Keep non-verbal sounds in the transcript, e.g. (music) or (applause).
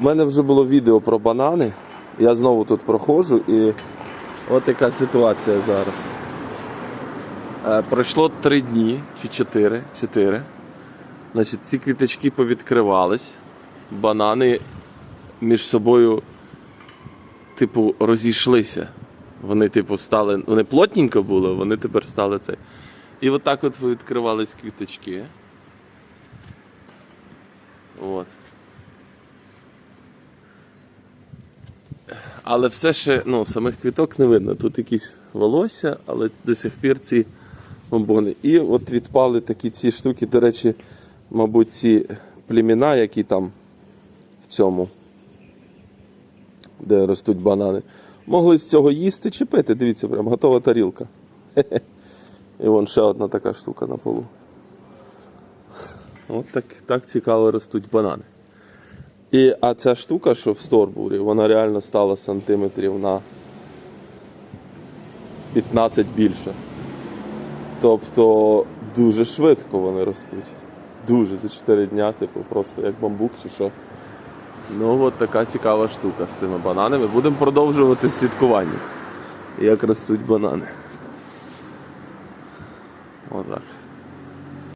в мене вже було відео про банани. Я знову тут проходжу і от яка ситуація зараз. Е, пройшло три дні чи чотири. чотири. Значить, ці квіточки повідкривались, банани між собою, типу, розійшлися. Вони, типу, стали. Вони плотненько були, вони тепер стали цей. І отак от відкривались квіточки. От. Але все ще ну, самих квіток не видно. Тут якісь волосся, але до сих пір ці бомбони. І от відпали такі ці штуки, до речі, мабуть, ці племіна, які там в цьому, де ростуть банани, могли з цього їсти чи пити. Дивіться, прям готова тарілка. (laughs) І вон ще одна така штука на полу. От так, так цікаво ростуть банани. І, а ця штука, що в сторбурі, вона реально стала сантиметрів на 15 більше. Тобто дуже швидко вони ростуть. Дуже за 4 дня, типу, просто як бамбук чи що. Ну от така цікава штука з цими бананами. Будемо продовжувати слідкування, як ростуть банани. Отак.